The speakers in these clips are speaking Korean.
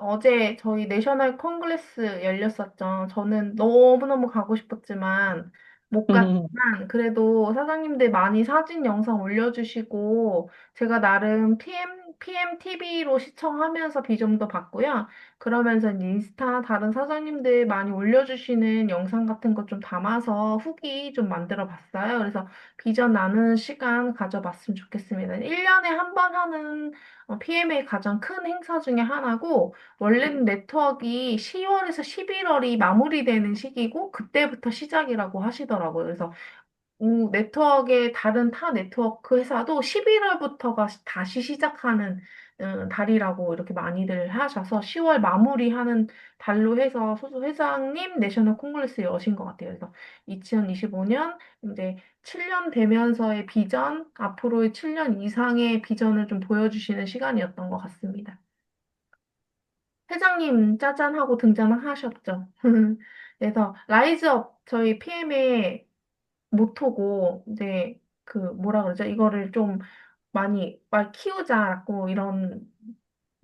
어제 저희 내셔널 콩글레스 열렸었죠. 저는 너무너무 가고 싶었지만 못 음, 갔지만 그래도 사장님들 많이 사진 영상 올려주시고 제가 나름 PM, PMTV로 시청하면서 비점도 봤고요. 그러면서 인스타 다른 사장님들 많이 올려주시는 영상 같은 거 좀 담아서 후기 좀 만들어 봤어요. 그래서 비전 나누는 시간 가져봤으면 좋겠습니다. 1년에 한 번 하는 PM의 가장 큰 행사 중에 하나고 원래는 네트워크가 10월에서 11월이 마무리되는 시기고 그때부터 시작이라고 하시더라고요. 그래서 음, 네트워크의 다른 타 네트워크 회사도 11월부터가 다시 시작하는 음, 달이라고 이렇게 많이들 하셔서 10월 마무리하는 달로 해서 소수 회장님 내셔널 콩글레스 여신 것 같아요. 그래서 2025년 이제 7년 되면서의 비전, 앞으로의 7년 이상의 비전을 좀 보여주시는 시간이었던 것 같습니다. 회장님 짜잔 하고 등장하셨죠. 그래서 라이즈업 저희 PM의 모토고 이제 그 뭐라 그러죠? 이거를 좀 많이 말 키우자고 이런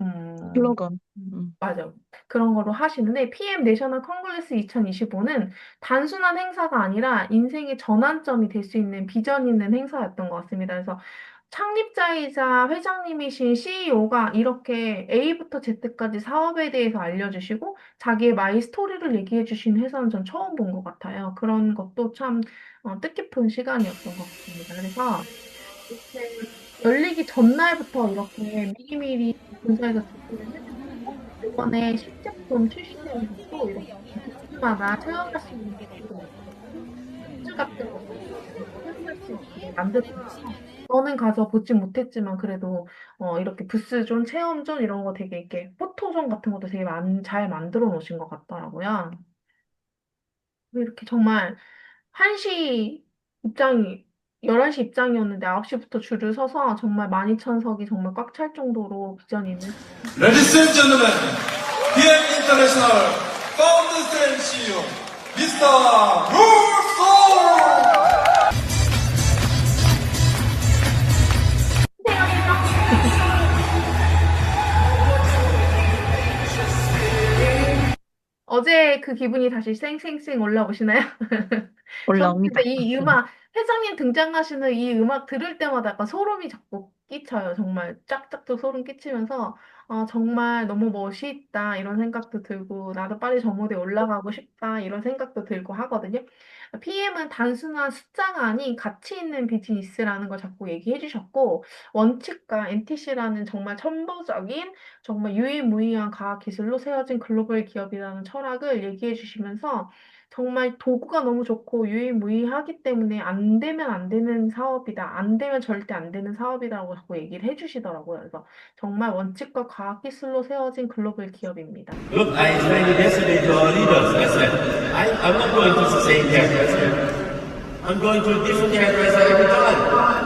음 슬로건. 음, 맞아. 그런 거로 하시는데 PM 내셔널 컨글레스 2025는 단순한 행사가 아니라 인생의 전환점이 될 수 있는 비전 있는 행사였던 것 같습니다. 그래서 창립자이자 회장님이신 CEO가 이렇게 A부터 Z까지 사업에 대해서 알려주시고 자기의 마이 스토리를 얘기해 주신 회사는 전 처음 본 것 같아요. 그런 것도 참 어, 뜻깊은 시간이었던 것 같습니다. 그래서 열리기 전날부터 이렇게 미리미리 본사에서 준비를 해주시고 이번에 신제품 출시되는 것도 이렇게 부스마다 체험할 수 있는 굿즈 같은 것도 체험할 수 있게 만들어서 저는 가서 보지 못했지만 그래도 어, 이렇게 부스존, 체험존 이런 거 되게 이렇게 포토존 같은 것도 되게 만, 잘 만들어 놓으신 것 같더라고요. 이렇게 정말 1시 입장이 11시 입장이었는데 9시부터 줄을 서서 정말 12,000석이 정말 꽉 찰 정도로 비전이 있는 Ladies and gentlemen, PM International Founders and CEO, Mr. Russo! 그 기분이 다시 쌩쌩쌩 올라오시나요? 저는 올라옵니다. 근데 이 음악, 회장님 등장하시는 이 음악 들을 때마다 약간 소름이 자꾸 끼쳐요. 정말 짝짝도 소름 끼치면서 아, 정말 너무 멋있다 이런 생각도 들고 나도 빨리 저 무대에 올라가고 싶다 이런 생각도 들고 하거든요. PM은 단순한 숫자가 아닌 가치 있는 비즈니스라는 걸 자꾸 얘기해 주셨고 원칙과 NTC라는 정말 천부적인 정말 유일무이한 과학 기술로 세워진 글로벌 기업이라는 철학을 얘기해 주시면서 정말 도구가 너무 좋고 유일무이하기 때문에 안 되면 안 되는 사업이다. 안 되면 절대 안 되는 사업이라고 자꾸 얘기를 해주시더라고요. 그래서 정말 원칙과 과학 기술로 세워진 글로벌 기업입니다. Look, I explained yesterday to our leaders. I said, I, I'm not going to the same hairdresser. I'm going to a different hairdresser every time.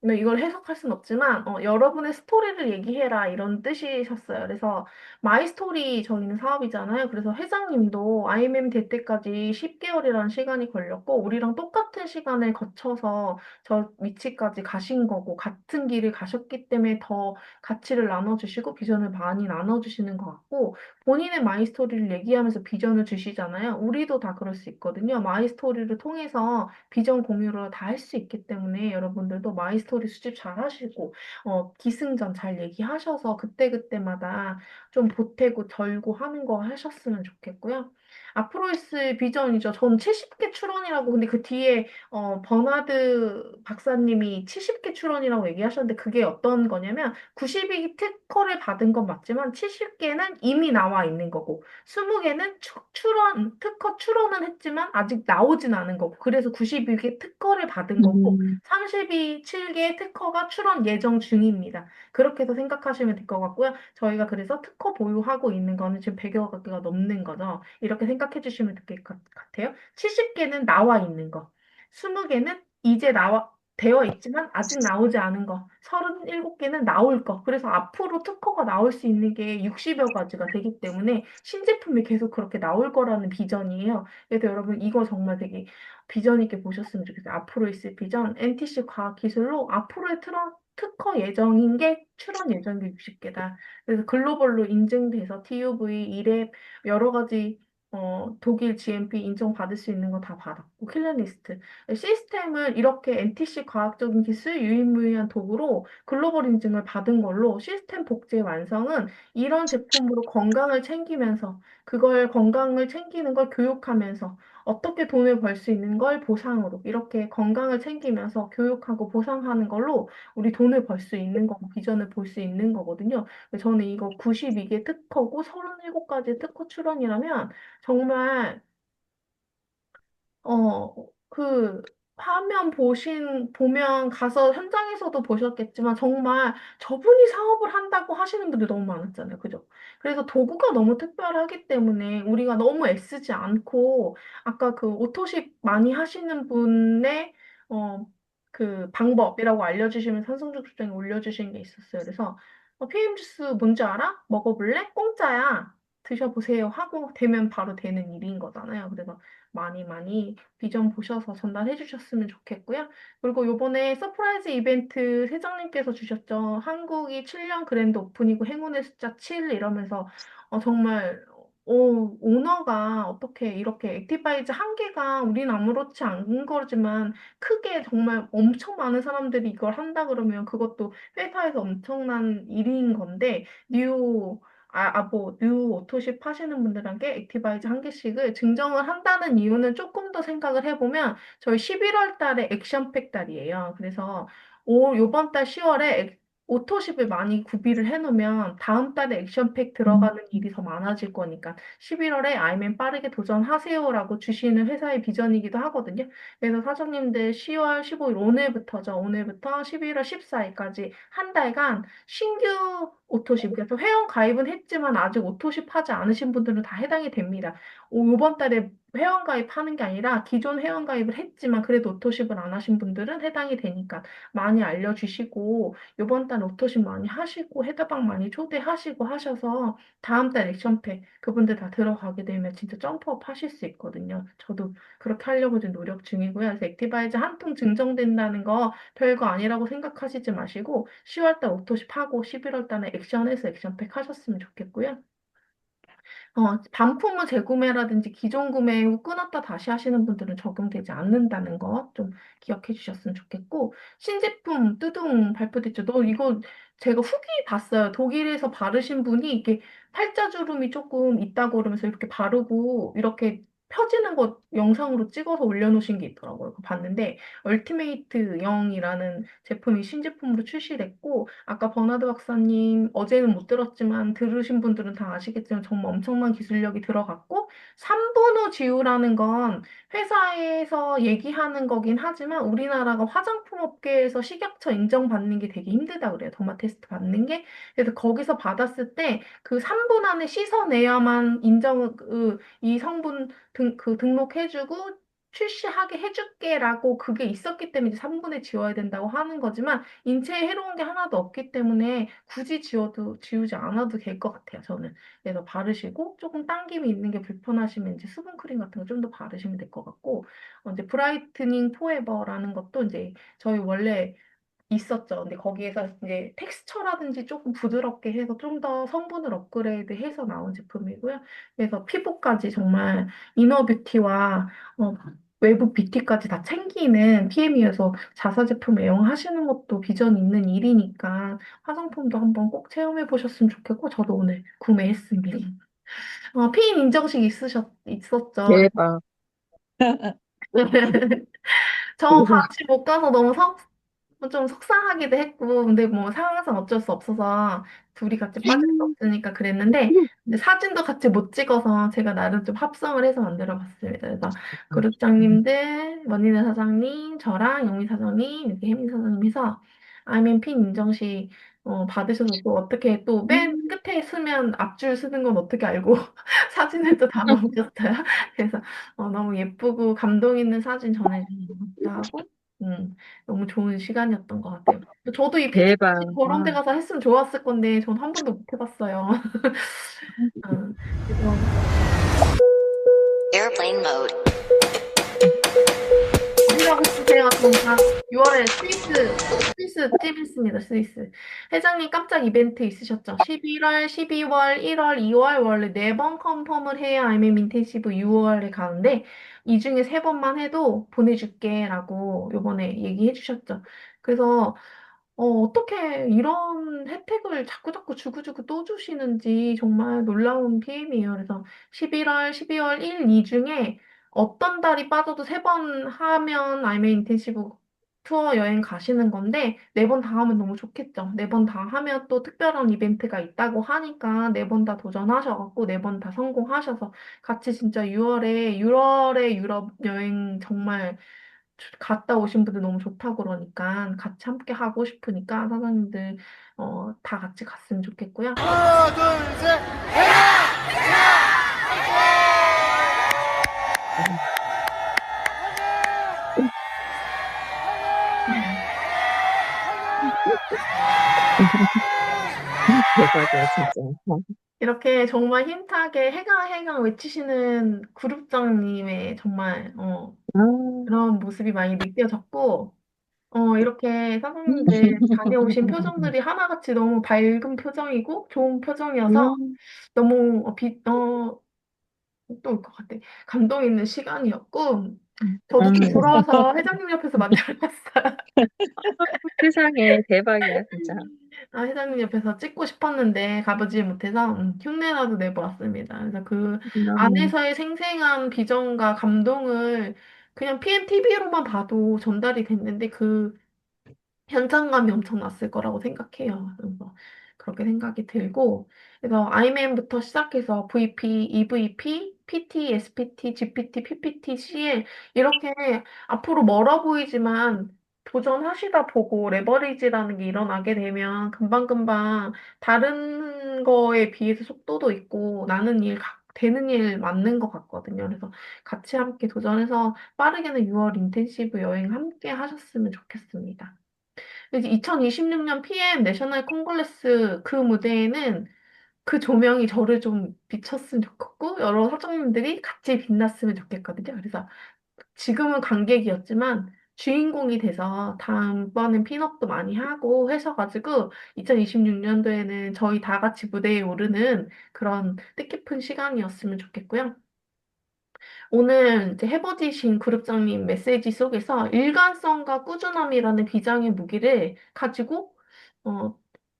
네, 이걸 해석할 순 없지만 어, 여러분의 스토리를 얘기해라 이런 뜻이셨어요. 그래서 마이 스토리 저희는 사업이잖아요. 그래서 회장님도 IMM 될 때까지 10개월이라는 시간이 걸렸고 우리랑 똑같은 시간을 거쳐서 저 위치까지 가신 거고 같은 길을 가셨기 때문에 더 가치를 나눠주시고 비전을 많이 나눠주시는 것 같고 본인의 마이 스토리를 얘기하면서 비전을 주시잖아요. 우리도 다 그럴 수 있거든요. 마이 스토리를 통해서 비전 공유를 다 할 수 있기 때문에 여러분들도 마이 스토리 수집 잘 하시고 어, 기승전 잘 얘기하셔서 그때그때마다 좀 보태고 덜고 하는 거 하셨으면 좋겠고요. 앞으로 있을 비전이죠. 전 70개 출원이라고 근데 그 뒤에 어, 버나드 박사님이 70개 출원이라고 얘기하셨는데 그게 어떤 거냐면 90이 특허를 받은 건 맞지만 70개는 이미 나와 있는 거고 20개는 출원 특허 출원은 했지만 아직 나오진 않은 거고 그래서 92개 특허를 받은 거고 음, 37개 특허가 출원 예정 중입니다. 그렇게 해서 생각하시면 될 것 같고요. 저희가 그래서 특허 보유하고 있는 거는 지금 100여 개가 넘는 거죠. 이렇게 생각 해 주시면 될 것 같아요. 70개는 나와 있는 거, 20개는 이제 나와 되어 있지만 아직 나오지 않은 거, 37개는 나올 거. 그래서 앞으로 특허가 나올 수 있는 게 60여 가지가 되기 때문에 신제품이 계속 그렇게 나올 거라는 비전이에요. 그래서 여러분 이거 정말 되게 비전 있게 보셨으면 좋겠어요. 앞으로 있을 비전, NTC 과학 기술로 앞으로의 트런, 특허 예정인 게 출원 예정인 게 60개다. 그래서 글로벌로 인증돼서 TUV, 이랩 여러 가지 어, 독일 GMP 인정받을 수 있는 거 다 받았고 킬러리스트. 시스템을 이렇게 NTC 과학적인 기술 유일무이한 도구로 글로벌 인증을 받은 걸로 시스템 복제 완성은 이런 제품으로 건강을 챙기면서 그걸 건강을 챙기는 걸 교육하면서 어떻게 돈을 벌 수 있는 걸 보상으로 이렇게 건강을 챙기면서 교육하고 보상하는 걸로 우리 돈을 벌 수 있는 거고 비전을 볼 수 있는 거거든요. 저는 이거 92개 특허고 37가지 특허 출원이라면 정말 어, 그 화면 보신 보면 가서 현장에서도 보셨겠지만 정말 저분이 사업을 한다고 하시는 분들 너무 많았잖아요. 그죠? 그래서 도구가 너무 특별하기 때문에 우리가 너무 애쓰지 않고 아까 그 오토십 많이 하시는 분의 어, 그 방법이라고 알려주시면 산성적 수정에 올려주신 게 있었어요. 그래서 어, PM 주스 뭔지 알아? 먹어볼래? 공짜야. 드셔보세요 하고 되면 바로 되는 일인 거잖아요. 그래서 많이 많이 비전 보셔서 전달해 주셨으면 좋겠고요. 그리고 요번에 서프라이즈 이벤트 회장님께서 주셨죠. 한국이 7년 그랜드 오픈이고 행운의 숫자 7 이러면서 어, 정말 어, 오너가 어떻게 이렇게 액티바이즈 한 개가 우린 아무렇지 않은 거지만 크게 정말 엄청 많은 사람들이 이걸 한다 그러면 그것도 회사에서 엄청난 일인 건데 뉴 아, 아, 뭐, 뉴 오토십 하시는 분들에게 액티바이즈 한 개씩을 증정을 한다는 이유는 조금 더 생각을 해보면 저희 11월 달에 액션팩 달이에요. 그래서 올, 요번 달 10월에 오토십을 많이 구비를 해 놓으면 다음 달에 액션팩 들어가는 일이 더 많아질 거니까 11 월에 아이맨 빠르게 도전하세요라고 주시는 회사의 비전이기도 하거든요. 그래서 사장님들 10 월 15일 오늘부터죠. 오늘부터 11 월 14일까지 한 달간 신규 오토십, 그래서 회원 가입은 했지만 아직 오토십 하지 않으신 분들은 다 해당이 됩니다. 오, 이번 달에 회원 가입하는 게 아니라 기존 회원 가입을 했지만 그래도 오토십을 안 하신 분들은 해당이 되니까 많이 알려주시고 이번 달 오토십 많이 하시고 헤드방 많이 초대하시고 하셔서 다음 달 액션팩 그분들 다 들어가게 되면 진짜 점프업 하실 수 있거든요. 저도 그렇게 하려고 지금 노력 중이고요. 그래서 액티바이즈 한 통 증정된다는 거 별거 아니라고 생각하시지 마시고 10월 달 오토십 하고 11월 달에 액션해서 액션팩 하셨으면 좋겠고요. 어, 반품을 재구매라든지 기존 구매 후 끊었다 다시 하시는 분들은 적용되지 않는다는 거좀 기억해 주셨으면 좋겠고, 신제품 뚜둥 발표됐죠. 너 이거 제가 후기 봤어요. 독일에서 바르신 분이 이게 팔자주름이 조금 있다고 그러면서 이렇게 바르고 이렇게 펴지는 거 영상으로 찍어서 올려놓으신 게 있더라고요. 그거 봤는데, 얼티메이트 0이라는 제품이 신제품으로 출시됐고, 아까 버나드 박사님 어제는 못 들었지만 들으신 분들은 다 아시겠지만 정말 엄청난 기술력이 들어갔고 3분호 지우라는 건 회사에서 얘기하는 거긴 하지만 우리나라가 화장품 업계에서 식약처 인정받는 게 되게 힘들다 그래요. 더마 테스트 받는 게. 그래서 거기서 받았을 때 그 3분 안에 씻어내야만 인정, 그, 이 성분 등, 그 등록해주고 출시하게 해줄게라고 그게 있었기 때문에 이제 3분의 지워야 된다고 하는 거지만 인체에 해로운 게 하나도 없기 때문에 굳이 지워도 지우지 않아도 될 것 같아요. 저는 그래서 바르시고 조금 당김이 있는 게 불편하시면 이제 수분 크림 같은 거 좀 더 바르시면 될 것 같고 어, 이제 브라이트닝 포에버라는 것도 이제 저희 원래 있었죠. 근데 거기에서 이제 텍스처라든지 조금 부드럽게 해서 좀 더 성분을 업그레이드 해서 나온 제품이고요. 그래서 피부까지 정말 이너 뷰티와 어, 외부 뷰티까지 다 챙기는 PM이어서 자사 제품 애용하시는 것도 비전 있는 일이니까 화장품도 한번 꼭 체험해 보셨으면 좋겠고 저도 오늘 구매했습니다. 어, 피임 인정식 있으셨, 있었죠. 대박. 저 같이 못 가서 너무 석, 좀 속상하기도 했고, 근데 뭐 상황상 어쩔 수 없어서 둘이 같이 빠질 수 없으니까 그랬는데, 근데 사진도 같이 못 찍어서 제가 나름 좀 합성을 해서 만들어 봤습니다. 그래서 그룹장님들, 원인의 사장님, 저랑 영미 사장님, 이렇게 혜민 사장님 해서 아이맨 핀 인정식 어, 받으셔서 또 어떻게 또맨 끝에 쓰면 앞줄 쓰는 건 어떻게 알고 사진을 또 담아 오셨어요. 그래서 어, 너무 예쁘고 감동 있는 사진 전해주셔서 감사하고 음, 너무 좋은 시간이었던 것 같아요. 저도 이 대박. 피치 저런 데 가서 했으면 좋았을 건데 전 한 번도 못 해봤어요. 음, 그래서 Airplane mode. 우리가 가고 싶으세요? 그럼 다 6월에 스위스, 스위스 찝있습니다, 스위스. 회장님 깜짝 이벤트 있으셨죠? 11월, 12월, 1월, 2월 원래 네 번 컨펌을 해야 아니면 인텐시브 6월에 가는데 이 중에 세 번만 해도 보내줄게 라고 요번에 얘기해 주셨죠. 그래서 어, 어떻게 이런 혜택을 자꾸자꾸 주고주고 또 주시는지 정말 놀라운 PM이에요. 그래서 11월, 12월 1, 2 중에 어떤 달이 빠져도 세 번 하면 아이메 인텐시브 투어 여행 가시는 건데 네번다 하면 너무 좋겠죠. 네번다 하면 또 특별한 이벤트가 있다고 하니까 네번다 도전하셔갖고 네번다 성공하셔서 같이 진짜 6월에 6월에 유럽 여행 정말 갔다 오신 분들 너무 좋다고 그러니까 같이 함께 하고 싶으니까 사장님들 어, 다 같이 갔으면 좋겠고요. 대박이야, 진짜. 이렇게 정말 힘차게 해강 해강 외치시는 그룹장님의 정말 어, 아, 그런 모습이 많이 느껴졌고 어, 이렇게 사장님들 다녀오신 표정들이 하나같이 너무 밝은 표정이고 좋은 표정이어서 음, 너무 어, 비, 어, 또 올 것 같아. 감동 있는 시간이었고 저도 좀 음. 부러워서 회장님 옆에서 만들어봤어요. 세상에 대박이야, 진짜. 아, 회장님 옆에서 찍고 싶었는데 가보지 못해서 음, 흉내라도 내보았습니다. 그래서 그 너무, 안에서의 생생한 비전과 감동을 그냥 PMTV로만 봐도 전달이 됐는데 그 현장감이 엄청났을 거라고 생각해요. 그래서 그렇게 생각이 들고, 그래서 IMM부터 시작해서 VP, EVP, PT, SPT, GPT, PPT, CL 이렇게 앞으로 멀어 보이지만 도전하시다 보고 레버리지라는 게 일어나게 되면 금방금방 다른 거에 비해서 속도도 있고 나는 일, 가- 되는 일 맞는 것 같거든요. 그래서 같이 함께 도전해서 빠르게는 6월 인텐시브 여행 함께 하셨으면 좋겠습니다. 이제 2026년 PM 내셔널 콩글레스 그 무대에는 그 조명이 저를 좀 비쳤으면 좋겠고 여러 사장님들이 같이 빛났으면 좋겠거든요. 그래서 지금은 관객이었지만 주인공이 돼서 다음번엔 핀업도 많이 하고 하셔가지고 2026년도에는 저희 다 같이 무대에 오르는 그런 뜻깊은 시간이었으면 좋겠고요. 오늘 이제 해버디신 그룹장님 메시지 속에서 일관성과 꾸준함이라는 비장의 무기를 가지고 어,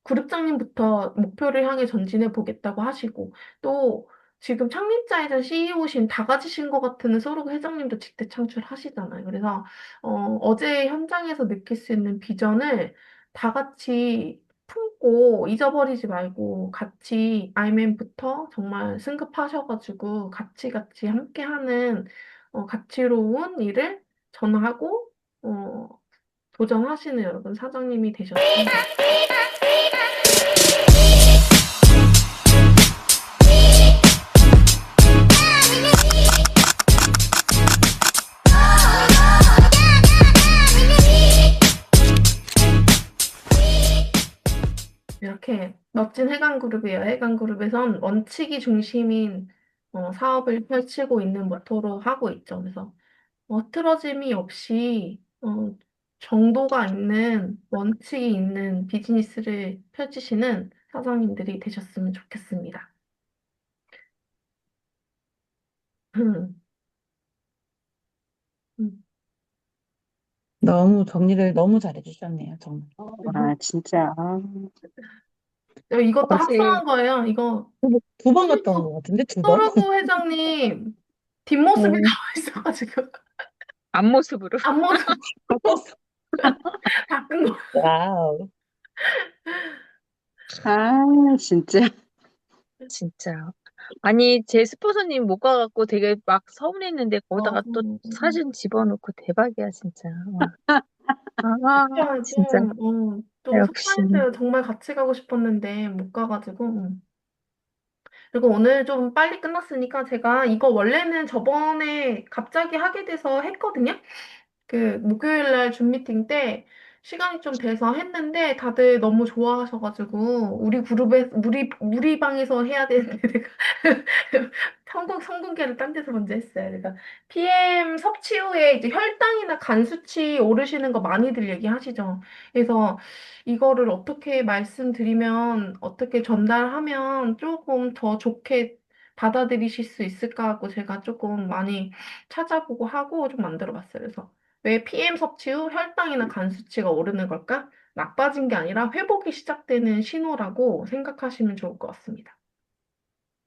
그룹장님부터 목표를 향해 전진해 보겠다고 하시고 또 지금 창립자이자 CEO신 다 가지신 것 같은 소르그 회장님도 직대 창출하시잖아요. 그래서 어, 어제 현장에서 느낄 수 있는 비전을 다 같이 품고 잊어버리지 말고 같이 아이맨부터 정말 승급하셔가지고 같이 같이 함께하는 어, 가치로운 일을 전하고 어, 도전하시는 여러분 사장님이 되셨습니다. 이렇게 멋진 해강그룹이에요. 해강그룹에선 원칙이 중심인 어, 사업을 펼치고 있는 모토로 하고 있죠. 그래서 어, 틀어짐이 없이 어, 정도가 있는 원칙이 있는 비즈니스를 펼치시는 사장님들이 되셨으면 좋겠습니다. 음, 음. 너무 정리를 너무 잘해주셨네요, 정말. 아, 진짜. 아, 어, 이것도 합성한 거예요. 이거 두 번 갔다 온것 같은데, 두 번? 소르고 회장님 뒷모습이 네. 나와 있어가지고 앞모습으로. 앞모습 바꾼 거. 와우. 아, 진짜. 진짜. 아니, 제 스폰서님 못 가갖고 되게 막 서운했는데 거기다가 또 맞아. 사진 집어넣고 대박이야, 진짜. 와. 아, 진짜 어, 좀 역시. 속상했어요. 정말 같이 가고 싶었는데 못 가가지고. 음. 그리고 오늘 좀 빨리 끝났으니까 제가 이거 원래는 저번에 갑자기 하게 돼서 했거든요. 그 목요일 날 줌 미팅 때 시간이 좀 돼서 했는데 다들 너무 좋아하셔가지고 우리 그룹에 우리 우리 방에서 해야 되는데 내가 성공, 성공계를 딴 데서 먼저 했어요. 그래서 PM 섭취 후에 이제 혈당이나 간 수치 오르시는 거 많이들 얘기하시죠. 그래서 이거를 어떻게 말씀드리면, 어떻게 전달하면 조금 더 좋게 받아들이실 수 있을까 하고 제가 조금 많이 찾아보고 하고 좀 만들어 봤어요. 그래서 왜 PM 섭취 후 혈당이나 간 수치가 오르는 걸까? 나빠진 게 아니라 회복이 시작되는 신호라고 생각하시면 좋을 것 같습니다.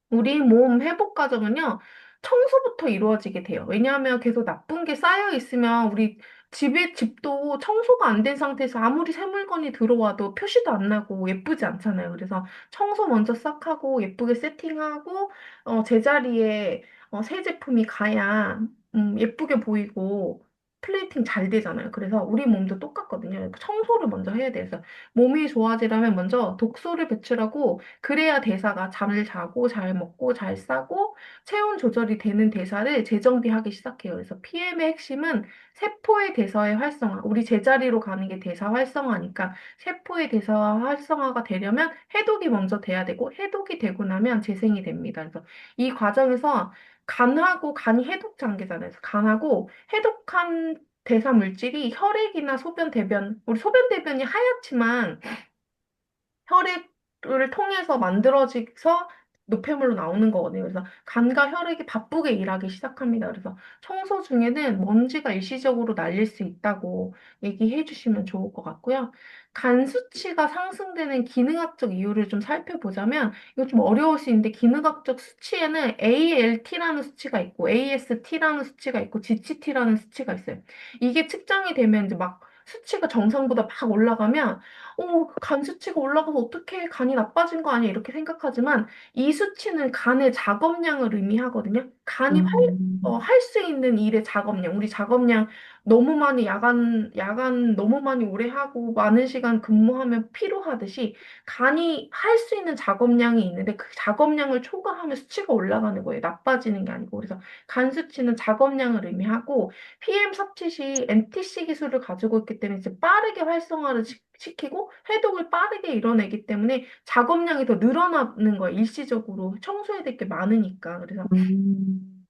우리 몸 회복 과정은요, 청소부터 이루어지게 돼요. 왜냐하면 계속 나쁜 게 쌓여 있으면 우리 집에, 집도 청소가 안 된 상태에서 아무리 새 물건이 들어와도 표시도 안 나고 예쁘지 않잖아요. 그래서 청소 먼저 싹 하고 예쁘게 세팅하고, 어, 제자리에 어, 새 제품이 가야 음, 예쁘게 보이고 플레이팅 잘 되잖아요. 그래서 우리 몸도 똑같거든요. 청소를 먼저 해야. 그래서 몸이 좋아지려면 먼저 독소를 배출하고 그래야 대사가 잠을 자고 잘 먹고 잘 싸고 체온 조절이 되는 대사를 재정비하기 시작해요. 그래서 PM의 핵심은 세포의 대사의 활성화. 우리 제자리로 가는 게 대사 활성화니까 세포의 대사 활성화가 되려면 해독이 먼저 돼야 되고 해독이 되고 나면 재생이 됩니다. 그래서 이 과정에서 간하고 간이 해독. 그래서 간하고 해독한 대사 물질이 혈액이나 소변, 대변, 우리 소변, 대변이 하얗지만 혈액을 통해서 만들어져서 노폐물로 나오는 거거든요. 그래서 간과 혈액이 바쁘게 일하기 시작합니다. 그래서 청소 중에는 먼지가 일시적으로 날릴 수 있다고 얘기해 주시면 좋을 것 같고요. 간 수치가 상승되는 기능학적 이유를 좀 살펴보자면 이거 좀 어려울 수 있는데 기능학적 수치에는 ALT라는 수치가 있고 AST라는 수치가 있고 GCT라는 수치가 있어요. 이게 측정이 되면 이제 막 수치가 정상보다 막 올라가면 어, 간 수치가 올라가서 어떻게 간이 나빠진 거 아니야? 이렇게 생각하지만 이 수치는 간의 작업량을 의미하거든요. 간이 어, 음, 할수 있는 일의 작업량. 우리 작업량 너무 많이 야간, 야간 너무 많이 오래 하고 많은 시간 근무하면 피로하듯이 간이 할 수 있는 작업량이 있는데 그 작업량을 초과하면 수치가 올라가는 거예요. 나빠지는 게 아니고. 그래서 간 수치는 작업량을 의미하고 PM 섭취 시 NTC 기술을 가지고 있기 때문에 이제 빠르게 활성화를 시- 시키고 해독을 빠르게 이뤄내기 때문에 작업량이 더 늘어나는 거예요. 일시적으로 청소해야 될 게 많으니까. 그래서 음,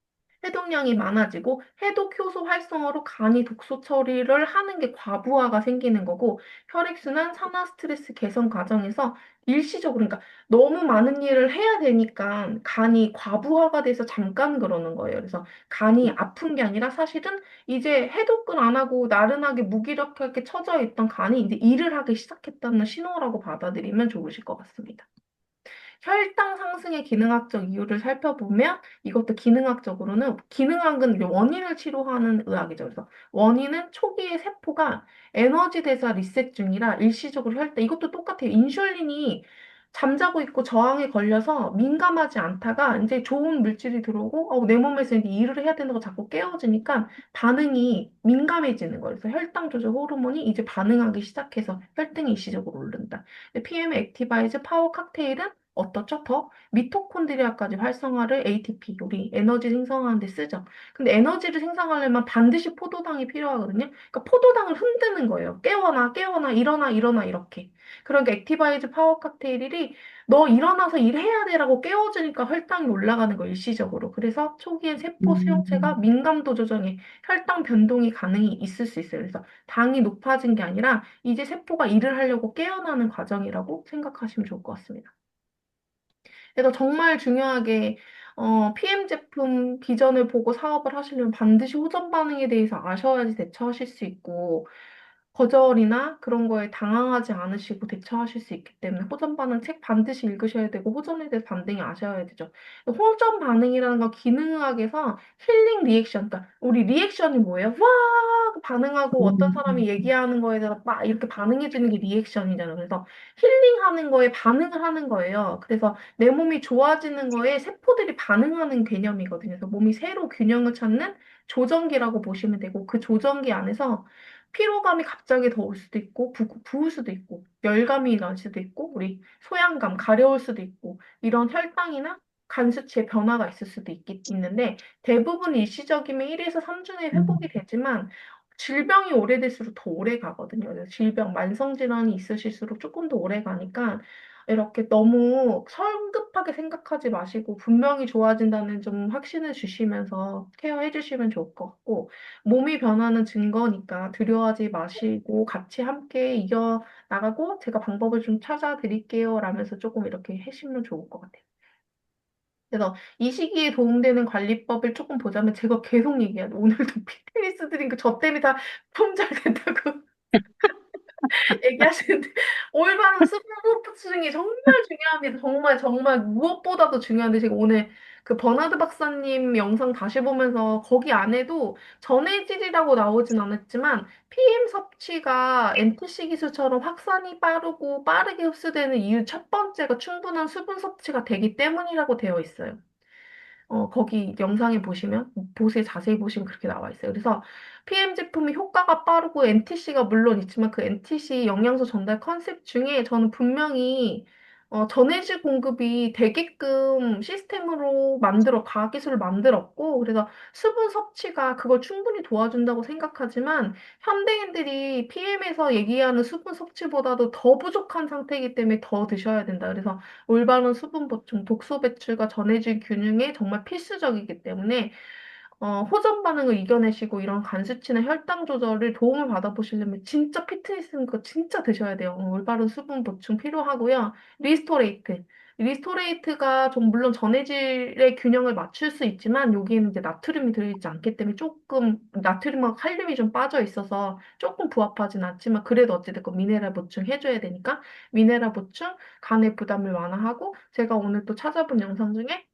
해독량이 많아지고 해독 효소 활성화로 간이 독소 처리를 하는 게 과부하가 생기는 거고 혈액순환, 산화 스트레스 개선 과정에서 일시적으로 그러니까 너무 많은 일을 해야 되니까 간이 과부하가 돼서 잠깐 그러는 거예요. 그래서 간이 아픈 게 아니라 사실은 이제 해독을 안 하고 나른하게 무기력하게 처져 있던 간이 이제 일을 하기 시작했다는 신호라고 받아들이면 좋으실 것 같습니다. 혈당 상승의 기능학적 이유를 살펴보면 이것도 기능학적으로는 기능학은 원인을 치료하는 의학이죠. 그래서 원인은 초기의 세포가 에너지 대사 리셋 중이라 일시적으로 혈당 이것도 똑같아요. 인슐린이 잠자고 있고 저항에 걸려서 민감하지 않다가 이제 좋은 물질이 들어오고 어, 내 몸에서 이제 일을 해야 거 자꾸 깨워지니까 반응이 민감해지는 거예요. 그래서 혈당 조절 호르몬이 이제 반응하기 시작해서 혈당이 일시적으로 오른다. PM 액티바이즈 파워 칵테일은 어떻죠? 더 미토콘드리아까지 활성화를 ATP, 우리 에너지 생성하는 데 쓰죠. 근데 에너지를 생성하려면 반드시 포도당이 필요하거든요. 그러니까 포도당을 흔드는 거예요. 깨워나, 깨워나, 일어나, 일어나, 이렇게. 그러니까 액티바이즈 파워 칵테일이 너 일어나서 일해야 돼라고 깨워주니까 혈당이 올라가는 거 일시적으로. 그래서 초기엔 세포 수용체가 음, 민감도 조정에 혈당 변동이 가능이 있을 수 있어요. 그래서 당이 높아진 게 아니라 이제 세포가 일을 하려고 깨어나는 과정이라고 생각하시면 좋을 것 같습니다. 그래서 정말 중요하게 어, PM 제품 비전을 보고 사업을 하시려면 반드시 호전 반응에 대해서 아셔야지 대처하실 수 있고 거절이나 그런 거에 당황하지 않으시고 대처하실 수 있기 때문에 호전 반응 책 반드시 읽으셔야 되고 호전에 대해서 반응이 아셔야 되죠. 호전 반응이라는 건 기능학에서 힐링 리액션, 그러니까 우리 리액션이 뭐예요? 와 반응하고 어떤 사람이 음, 얘기하는 거에 대해서 막 이렇게 반응해 주는 게 리액션이잖아요. 그래서 힐링하는 거에 반응을 하는 거예요. 그래서 내 몸이 좋아지는 거에 세포들이 반응하는 개념이거든요. 그래서 몸이 새로 균형을 찾는 조정기라고 보시면 되고 그 조정기 안에서 피로감이 갑자기 더올 수도 있고 부, 부을 수도 있고 열감이 날 수도 있고 우리 소양감 가려울 수도 있고 이런 혈당이나 간 수치의 변화가 있을 수도 있, 있는데 대부분 일시적이면 1에서 3주 내에 회복이 음, 되지만 질병이 오래될수록 더 오래 가거든요. 질병, 만성 질환이 있으실수록 조금 더 오래 가니까 이렇게 너무 성급하게 생각하지 마시고 분명히 좋아진다는 좀 확신을 주시면서 케어해 주시면 좋을 것 같고 몸이 변하는 증거니까 두려워하지 마시고 같이 함께 이겨 나가고 제가 방법을 좀 찾아 드릴게요 라면서 조금 이렇게 해주시면 좋을 것 같아요. 그래서 이 시기에 도움되는 관리법을 조금 보자면 제가 계속 얘기해요. 오늘도 피트니스 드링크 저 때문에 다 품절된다고 얘기하시는데 올바른 스포츠중이 정말 중요합니다. 정말 정말 무엇보다도 중요한데 제가 오늘 그 버나드 박사님 영상 다시 보면서 거기 안에도 전해질이라고 나오진 않았지만 PM 섭취가 NTC 기술처럼 확산이 빠르고 빠르게 흡수되는 이유 첫 번째가 충분한 수분 섭취가 되기 때문이라고 되어 있어요. 어, 거기 영상에 보시면, 보세 자세히 보시면 그렇게 나와 있어요. 그래서 PM 제품이 효과가 빠르고 NTC가 물론 있지만 그 NTC 영양소 전달 컨셉 중에 저는 분명히 어, 전해질 공급이 되게끔 시스템으로 만들어, 과학기술을 만들었고, 그래서 수분 섭취가 그걸 충분히 도와준다고 생각하지만, 현대인들이 PM에서 얘기하는 수분 섭취보다도 더 부족한 상태이기 때문에 더 드셔야 된다. 그래서 올바른 수분 보충, 독소 배출과 전해질 균형에 정말 필수적이기 때문에 어, 호전 반응을 이겨내시고 이런 간 수치나 혈당 조절을 도움을 받아보시려면 진짜 피트니스는 거 진짜 드셔야 돼요. 어, 올바른 수분 보충 필요하고요. 리스토레이트. 리스토레이트가 좀 물론 전해질의 균형을 맞출 수 있지만 여기에는 이제 나트륨이 들어있지 않기 때문에 조금 나트륨과 칼륨이 좀 빠져 있어서 조금 부합하진 않지만 그래도 어찌됐건 미네랄 보충 해줘야 되니까 미네랄 보충, 간의 부담을 완화하고 제가 오늘 또 찾아본 영상 중에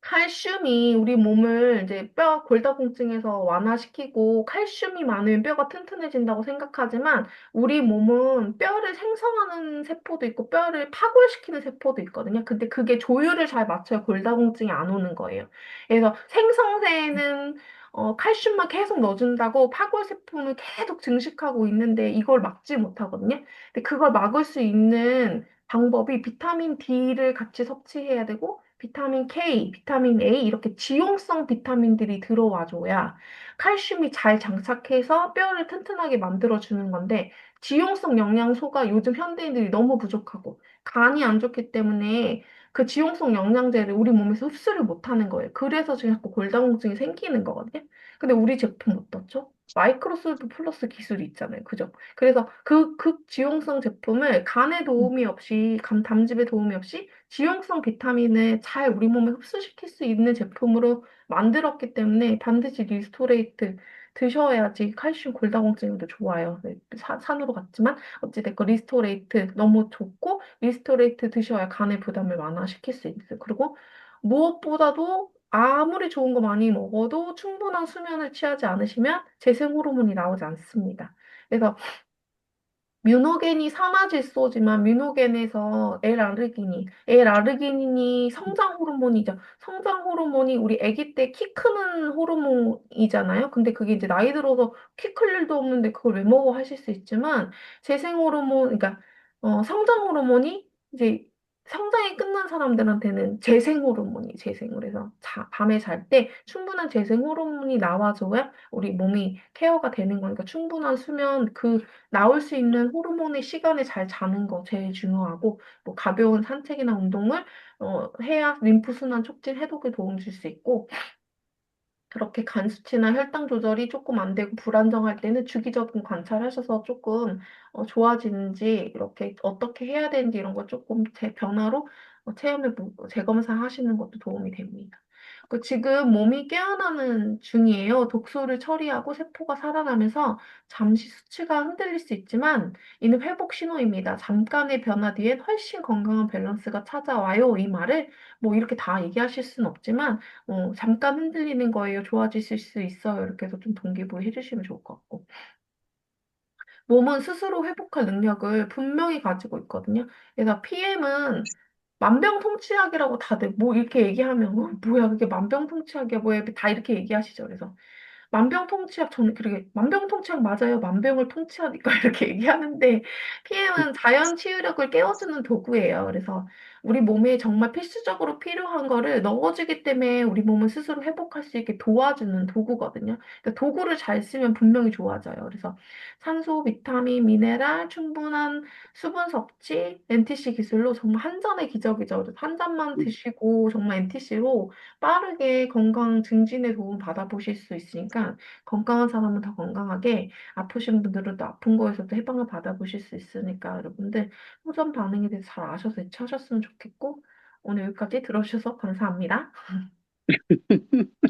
칼슘이 우리 몸을 이제 뼈 골다공증에서 완화시키고 칼슘이 많으면 뼈가 튼튼해진다고 생각하지만 우리 몸은 뼈를 생성하는 세포도 있고 뼈를 파골시키는 세포도 있거든요. 근데 그게 조율을 잘 맞춰야 골다공증이 안 오는 거예요. 그래서 생성세에는 어, 칼슘만 계속 넣어준다고 파골세포는 계속 증식하고 있는데 이걸 막지 못하거든요. 근데 그걸 막을 수 있는 방법이 비타민 D를 같이 섭취해야 되고 비타민 K, 비타민 A 이렇게 지용성 비타민들이 들어와줘야 칼슘이 잘 장착해서 뼈를 튼튼하게 만들어주는 건데 지용성 영양소가 요즘 현대인들이 너무 부족하고 간이 안 좋기 때문에 그 지용성 영양제를 우리 몸에서 흡수를 못하는 거예요. 그래서 지금 자꾸 골다공증이 생기는 거거든요. 근데 우리 제품 어떻죠? 마이크로솔브 플러스 기술이 있잖아요. 그죠? 그래서 그 극지용성 제품을 간에 도움이 없이, 간 담즙에 도움이 없이 지용성 비타민을 잘 우리 몸에 흡수시킬 수 있는 제품으로 만들었기 때문에 반드시 리스토레이트 드셔야지 칼슘 골다공증에도 좋아요. 네, 사- 산으로 갔지만 어찌됐건 리스토레이트 너무 좋고 리스토레이트 드셔야 간의 부담을 완화시킬 수 있어요. 그리고 무엇보다도 아무리 좋은 거 많이 먹어도 충분한 수면을 취하지 않으시면 재생 호르몬이 나오지 않습니다. 그래서 뮤노겐이 산화질소지만 뮤노겐에서 L아르기닌, L아르기닌이 성장 호르몬이죠. 성장 호르몬이 우리 아기 때 키 크는 호르몬이잖아요. 근데 그게 이제 나이 들어서 키 클 일도 없는데 그걸 왜 먹어 하실 수 있지만 재생 호르몬, 그러니까 어, 성장 호르몬이 이제 성장이 끝난 사람들한테는 재생 호르몬이 재생. 그래서 자, 밤에 잘 때 충분한 재생 호르몬이 나와줘야 우리 몸이 케어가 되는 거니까 충분한 수면 그 나올 수 있는 호르몬의 시간에 잘 자는 거 제일 중요하고 뭐 가벼운 산책이나 운동을 어, 해야 림프 순환 촉진 해독에 도움 줄 수 있고 그렇게 간 수치나 혈당 조절이 조금 안 되고 불안정할 때는 주기적인 관찰하셔서 조금 어, 좋아지는지 이렇게 어떻게 해야 되는지 이런 거 조금 제 변화로 어, 체험해 보고 재검사 하시는 것도 도움이 됩니다. 그 지금 몸이 깨어나는 중이에요. 독소를 처리하고 세포가 살아나면서 잠시 수치가 흔들릴 수 있지만 이는 회복 신호입니다. 잠깐의 변화 뒤엔 훨씬 건강한 밸런스가 찾아와요. 이 말을 뭐 이렇게 다 얘기하실 수는 없지만 어, 잠깐 흔들리는 거예요. 좋아지실 수 있어요. 이렇게 해서 좀 동기부여 해주시면 좋을 것 같고. 몸은 스스로 회복할 능력을 분명히 가지고 있거든요. 그래서 PM은 만병통치약이라고 다들 뭐 이렇게 얘기하면 어, 뭐야 그게 만병통치약이야 뭐야 다 이렇게 얘기하시죠. 그래서 만병통치약 저는 그렇게 만병통치약 맞아요. 만병을 통치하니까 이렇게 얘기하는데 PM은 자연 치유력을 깨워주는 도구예요. 그래서 우리 몸에 정말 필수적으로 필요한 거를 넣어주기 때문에 우리 몸은 스스로 회복할 수 있게 도와주는 도구거든요. 그러니까 도구를 잘 쓰면 분명히 좋아져요. 그래서 산소, 비타민, 미네랄, 충분한 수분 섭취, NTC 기술로 정말 한 잔의 기적이죠. 한 잔만 드시고 정말 NTC로 빠르게 건강 증진에 도움 받아보실 수 있으니까 건강한 사람은 더 건강하게 아프신 분들은 또 아픈 거에서도 해방을 받아보실 수 있으니까 여러분들 호전 반응에 대해서 잘 아셔서 대처하셨으면 좋겠고 오늘 여기까지 들어주셔서 감사합니다.